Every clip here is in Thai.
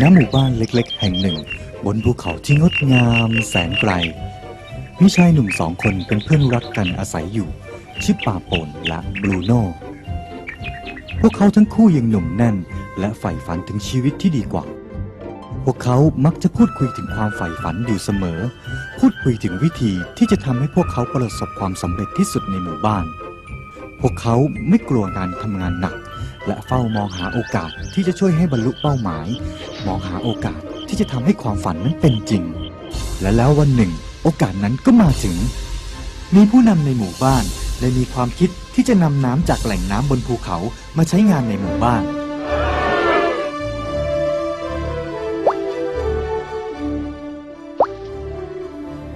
ณหมู่บ้านเล็กๆ แห่งหนึ่ง บนภูเขาที่งดงามแสนไกล มีชายหนุ่มสองคนเป็นเพื่อนรักกันอาศัยอยู่ ชื่อป่าโปนและบลูโน่พวกเขาทั้งคู่ยังหนุ่มแน่น และใฝ่ฝันถึงชีวิตที่ดีกว่า วกเขามักจะพูดคุยถึงความใฝ่ฝันอยู่เสมอ พูดคุยถึงวิธีที่จะทำให้พวกเขาประสบความสำเร็จที่สุดในหมู่บ้าน พวกเขาไม่กลัวการทำงานหนัก และเฝ้ามองหาโอกาสที่จะช่วยให้บรรลุเป้าหมาย มองหาโอกาสที่จะทำให้ความฝันนั้นเป็นจริง และแล้ววันหนึ่ง โอกาสนั้นก็มาถึง มีผู้นำในหมู่บ้านได้มีความคิดที่จะนำน้ำจากแหล่งน้ำบนภูเขามาใช้งานในหมู่บ้าน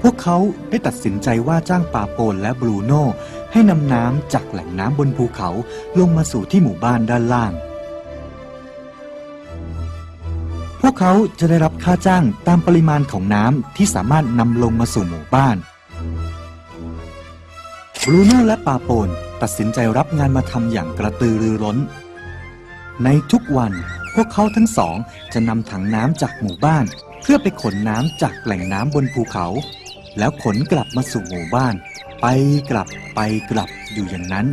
พวกเขาได้ตัดสินใจว่าจ้างปาโปนและบรูโน่ให้นำน้ำจากแหล่งน้ำบนภูเขาลงมาสู่ที่หมู่บ้านด้านล่าง พวกเขาจะได้รับค่าจ้างตามปริมาณของน้ำที่สามารถนำลงมาสู่หมู่บ้าน บรูโน่และปาโปนตัดสินใจรับงานมาทำอย่างกระตือรือร้น ในทุกวันพวกเขาทั้งสองจะนำถังน้ำจากหมู่บ้าน เพื่อไปขนน้ำจากแหล่งน้ำบนภูเขา แล้วขนกลับมาสู่หมู่บ้าน ไปกลับไปกลับอยู่อย่างนั้น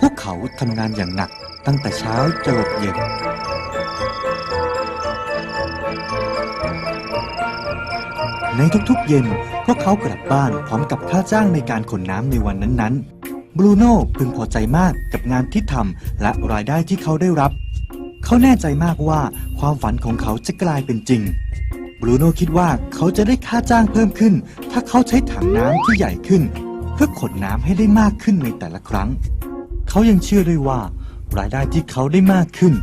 พวกเขาทำงานอย่างหนักตั้งแต่เช้าจรดเย็นในทุกๆเย็นพวกเขากลับบ้านพร้อมกับค่าจ้างในการขนน้ำในวันนั้นๆ บรูโน่พึงพอใจมากกับงานที่ทำและรายได้ที่เขาได้รับ เขาแน่ใจมากว่าความฝันของเขาจะกลายเป็นจริง บรูโน่คิดว่าเขาจะได้ค่าจ้างเพิ่มขึ้น ถ้าเขาใช้ถังน้ำที่ใหญ่ขึ้น เพื่อขนน้ำให้ได้มากขึ้นในแต่ละครั้ง เขายังเชื่อด้วยว่า รายได้ที่เขาได้มากขึ้น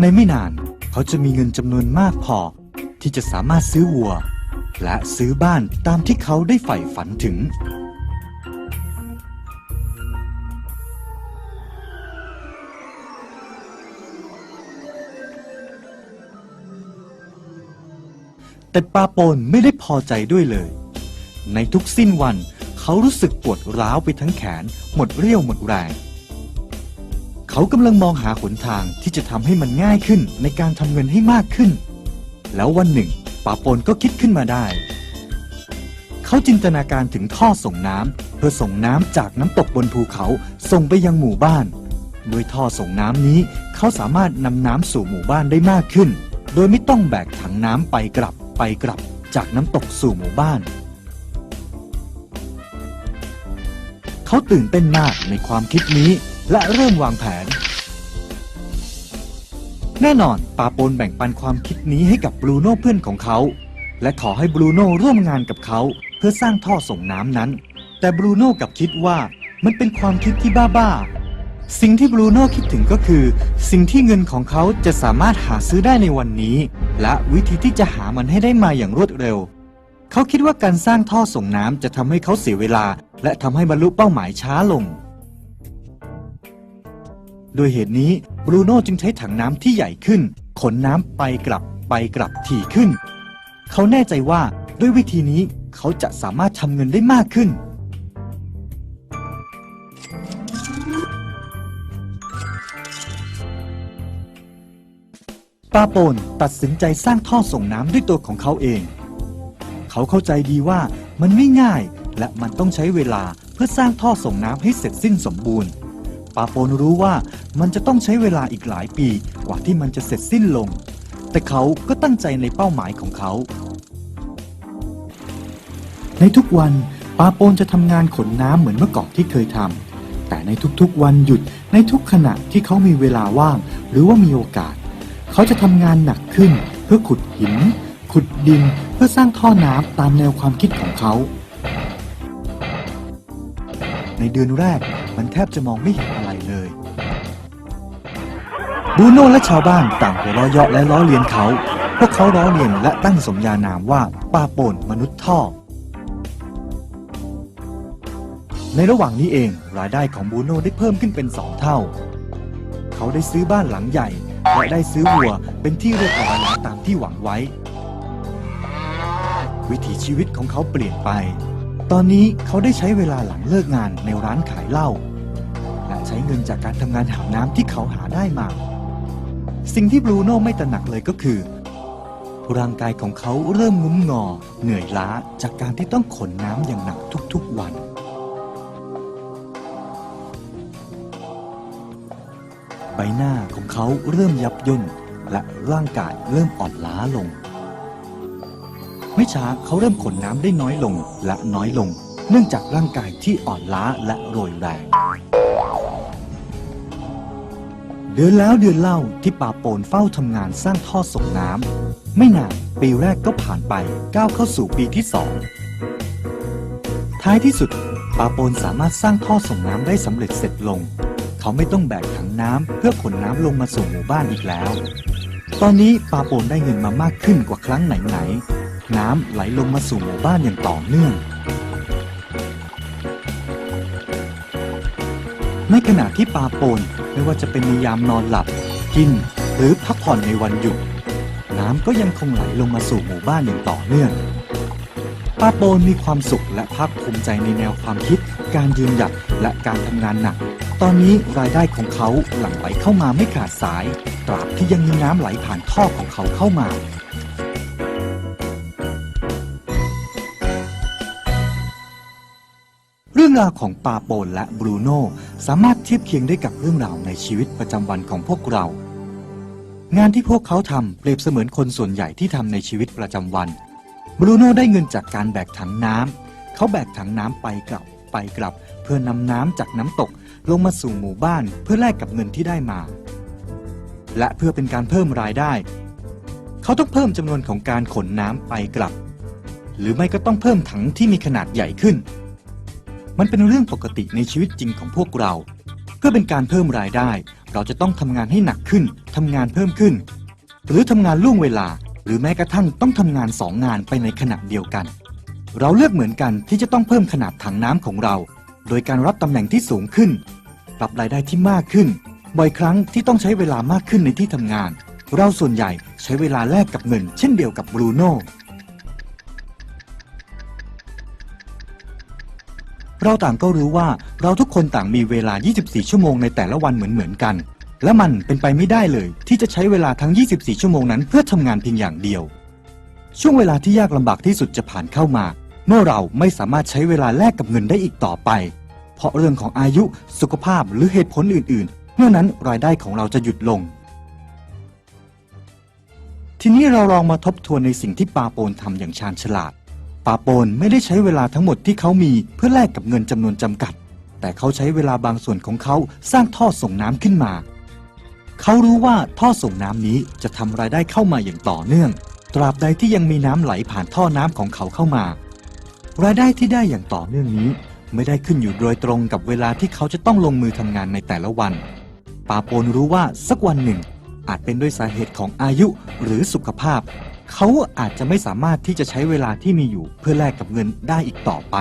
ในไม่นานเขาจะมีเงินจำนวนมากพอ ที่จะสามารถซื้อวัว และซื้อบ้านตามที่เขาได้ใฝ่ฝันถึง แต่ปาโปนไม่ได้พอใจด้วยเลย ในทุกสิ้นวันเขารู้สึกปวดร้าวไปทั้งแขน หมดเรี่ยวหมดแรง เขากำลังมองหาหนทางที่จะทำให้มันง่ายขึ้นในการทำเงินให้มากขึ้น แล้ววันหนึ่งปาโปนก็คิดขึ้นมาได้ เขาจินตนาการถึงท่อส่งน้ำเพื่อส่งน้ำจากน้ำตกบนภูเขาส่งไปยังหมู่บ้านด้วยท่อส่งน้ำนี้ เขาสามารถนำน้ำสู่หมู่บ้านได้มากขึ้น โดยไม่ต้องแบกถังน้ำไปกลับ ไปกลับจากน้ำตกสู่หมู่บ้าน เขาตื่นเต้นมากในความคิดนี้และเริ่มวางแผน แน่นอนปาโปนแบ่งปันความคิดนี้ให้กับบรูโน่เพื่อนของเขา และขอให้บรูโน่ร่วมงานกับเขาเพื่อสร้างท่อส่งน้ำนั้น แต่บรูโน่กับคิดว่ามันเป็นความคิดที่บ้าๆ สิ่งที่บรูโน่คิดถึงก็คือ สิ่งที่เงินของเขาจะสามารถหาซื้อได้ในวันนี้ และวิธีที่จะหามันให้ได้มาอย่างรวดเร็ว เขาคิดว่าการสร้างท่อส่งน้ำจะทำให้เขาเสียเวลา และทำให้บรรลุเป้าหมายช้าลง โดยเหตุนี้บรูโน่จึงใช้ถังน้ำที่ใหญ่ขึ้น ขนน้ำไปกลับไปกลับถี่ขึ้น เขาแน่ใจว่าด้วยวิธีนี้เขาจะสามารถทำเงินได้มากขึ้น ป้าโปนตัดสินใจสร้างท่อส่งน้ำด้วยตัวของเขาเอง เขาเข้าใจดีว่ามันไม่ง่าย และมันต้องใช้เวลาเพื่อสร้างท่อส่งน้ำให้เสร็จสิ้นสมบูรณ์ป้าโปนรู้ว่ามันจะต้องใช้เวลาอีกหลายปีกว่าที่มันจะเสร็จสิ้นลง แต่เขาก็ตั้งใจในเป้าหมายของเขา ในทุกวันป้าโปนจะทำงานขนน้ำเหมือนเมื่อก่อนที่เคยทำแต่ในทุกๆวันหยุดในทุกขณะที่เขามีเวลาว่าง หรือว่ามีโอกาส เขาจะทำงานหนักขึ้นเพื่อขุดหิน ขุดดินเพื่อสร้างท่อน้ำตามแนวความคิดของเขา ในเดือนแรกมันแทบจะมองไม่เห็นอะไรเลย บูโน่และชาวบ้านต่างหัวเราะเยาะและล้อเลียนเขา พวกเขาล้อเลียนและตั้งสมญานามว่าป้าโป่นมนุษย์ท่อในระหว่างนี้เองรายได้ของบูโน่ได้เพิ่มขึ้นเป็นสองเท่า เขาได้ซื้อบ้านหลังใหญ่ และได้ซื้อวัวเป็นที่เรียบร้อยแล้วตามที่หวังไว้ วิถีชีวิตของเขาเปลี่ยนไป ตอนนี้เขาได้ใช้เวลาหลังเลิกงานในร้านขายเหล้าและใช้เงินจากการทำงานหาน้ำที่เขาหาได้มา สิ่งที่บรูโน่ไม่ตระหนักเลยก็คือร่างกายของเขาเริ่มงุ้มงอ เหนื่อยล้าจากการที่ต้องขนน้ำอย่างหนักทุกๆวัน ใบหน้า เขาเริ่มยับย่นและร่างกายเริ่มอ่อนล้าลง ไม่ช้าเขาเริ่มขนน้ำได้น้อยลงและน้อยลง เนื่องจากร่างกายที่อ่อนล้าและโรยแรงเดือนแล้วเดือนเล่าที่ป่าโปนเฝ้าทำงานสร้างท่อส่งน้ำไม่นานปีแรกก็ผ่านไปก้าวเข้าสู่ปีที่สองท้ายที่สุดป่าโปนสามารถสร้างท่อส่งน้ำได้สำเร็จเสร็จลง เขาไม่ต้องแบกถังน้ำเพื่อขนน้ำลงมาสู่หมู่บ้านอีกแล้ว ตอนนี้ปาโปนได้เงินมามากขึ้นกว่าครั้งไหนๆน้ำไหลลงมาสู่หมู่บ้านอย่างต่อเนื่อง ในขณะที่ปาโปนไม่ว่าจะเป็นในยามนอนหลับ กิน หรือพักผ่อนในวันหยุดน้ำก็ยังคงไหลลงมาสู่หมู่บ้านอย่างต่อเนื่อง ปาโปนมีความสุขและภาคภูมิใจในแนวความคิด การยืนหยัดและการทำงานหนัก ตอนนี้รายได้ของเขาหลั่งไหลเข้ามาไม่ขาดสาย ตราบที่ยังมีน้ำไหลผ่านท่อของเขาเข้ามา เรื่องราวของปาโปนและบรูโน่สามารถเทียบเคียงได้กับเรื่องราวในชีวิตประจำวันของพวกเรา งานที่พวกเขาทำเปรียบเสมือนคนส่วนใหญ่ที่ทำในชีวิตประจำวัน บรูโน่ได้เงินจากการแบกถังน้ำ เขาแบกถังน้ำไปกลับไปกลับ เพื่อนำน้ำจากน้ำตกลงมาสู่หมู่บ้านเพื่อแลกกับเงินที่ได้มา และเพื่อเป็นการเพิ่มรายได้ เขาต้องเพิ่มจำนวนของการขนน้ำไปกลับ หรือไม่ก็ต้องเพิ่มถังที่มีขนาดใหญ่ขึ้น มันเป็นเรื่องปกติในชีวิตจริงของพวกเรา เพื่อเป็นการเพิ่มรายได้ เราจะต้องทำงานให้หนักขึ้นทำงานเพิ่มขึ้น หรือทำงานล่วงเวลา หรือแม้กระทั่งต้องทำงานสองงานไปในขณะเดียวกัน เราเลือกเหมือนกันที่จะต้องเพิ่มขนาดถังน้ำของเรา โดยการรับตำแหน่งที่สูงขึ้นปรับรายได้ที่มากขึ้น บ่อยครั้งที่ต้องใช้เวลามากขึ้นในที่ทำงาน เราส่วนใหญ่ใช้เวลาแลกกับเงินเช่นเดียวกับบรูโน่เราต่างก็รู้ว่าเราทุกคนต่างมีเวลา 24 ชั่วโมงในแต่ละวันเหมือนๆกัน และมันเป็นไปไม่ได้เลย ที่จะใช้เวลาทั้ง 24 ชั่วโมงนั้นเพื่อทำงานเพียงอย่างเดียว ช่วงเวลาที่ยากลำบากที่สุดจะผ่านเข้ามา เมื่อเราไม่สามารถใช้เวลาแลกกับเงินได้อีกต่อไป เพราะเรื่องของอายุสุขภาพหรือเหตุผลอื่น ๆ เมื่อนั้นรายได้ของเราจะหยุดลง ทีนี้เราลองมาทบทวนในสิ่งที่ปาโปนทำอย่างชาญฉลาดปาโปนไม่ได้ใช้เวลาทั้งหมดที่เขามีเพื่อแลกกับเงินจำนวนจำกัด แต่เขาใช้เวลาบางส่วนของเขาสร้างท่อส่งน้ำขึ้นมา เขารู้ว่าท่อส่งน้ำนี้จะทำรายได้เข้ามาอย่างต่อเนื่อง ตราบใดที่ยังมีน้ำไหลผ่านท่อน้ำของเขาเข้ามา รายได้ที่ได้อย่างต่อเนื่องนี้ ไม่ได้ขึ้นอยู่โดยตรงกับเวลาที่เขาจะต้องลงมือทำงานในแต่ละวัน ปาโปนรู้ว่าสักวันหนึ่ง อาจเป็นด้วยสาเหตุของอายุหรือสุขภาพ เขาอาจจะไม่สามารถที่จะใช้เวลาที่มีอยู่เพื่อแลกกับเงินได้อีกต่อไป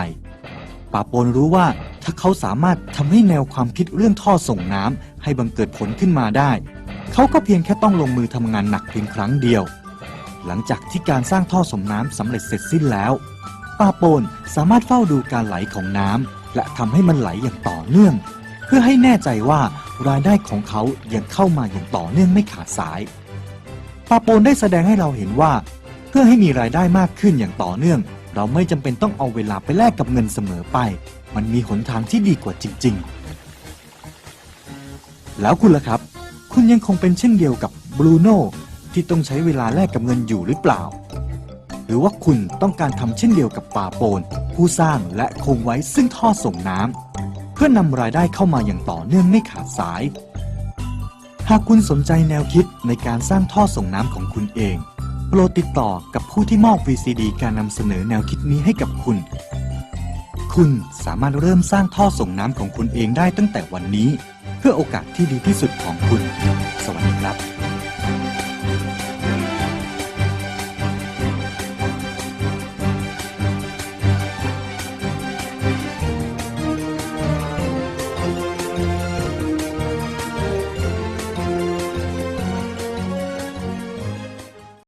ปาโปนรู้ว่าถ้าเขาสามารถทำให้แนวความคิดเรื่องท่อส่งน้ำให้บังเกิดผลขึ้นมาได้ เขาก็เพียงแค่ต้องลงมือทำงานหนักเพียงครั้งเดียว หลังจากที่การสร้างท่อส่งน้ำสำเร็จเสร็จสิ้นแล้วปาโปนสามารถเฝ้าดูการไหลของน้ำและทำให้มันไหลอย่างต่อเนื่อง เพื่อให้แน่ใจว่ารายได้ของเขายังเข้ามาอย่างต่อเนื่องไม่ขาดสายปาโปนได้แสดงให้เราเห็นว่า เพื่อให้มีรายได้มากขึ้นอย่างต่อเนื่อง เราไม่จำเป็นต้องเอาเวลาไปแลกกับเงินเสมอไป มันมีหนทางที่ดีกว่าจริง ๆ แล้วคุณล่ะครับ คุณยังคงเป็นเช่นเดียวกับบรูโน่ที่ต้องใช้เวลาแลกกับเงินอยู่หรือเปล่า หรือว่าคุณต้องการทำเช่นเดียวกับป่าโปน ผู้สร้างและคงไว้ซึ่งท่อส่งน้ำเพื่อนำรายได้เข้ามาอย่างต่อเนื่องไม่ขาดสาย หากคุณสนใจแนวคิดในการสร้างท่อส่งน้ำของคุณเอง โปรดติดต่อกับผู้ที่มอบ VCD การนำเสนอแนวคิดนี้ให้กับคุณ คุณสามารถเริ่มสร้างท่อส่งน้ำของคุณเองได้ตั้งแต่วันนี้ เพื่อโอกาสที่ดีที่สุดของคุณ สวัสดีครับ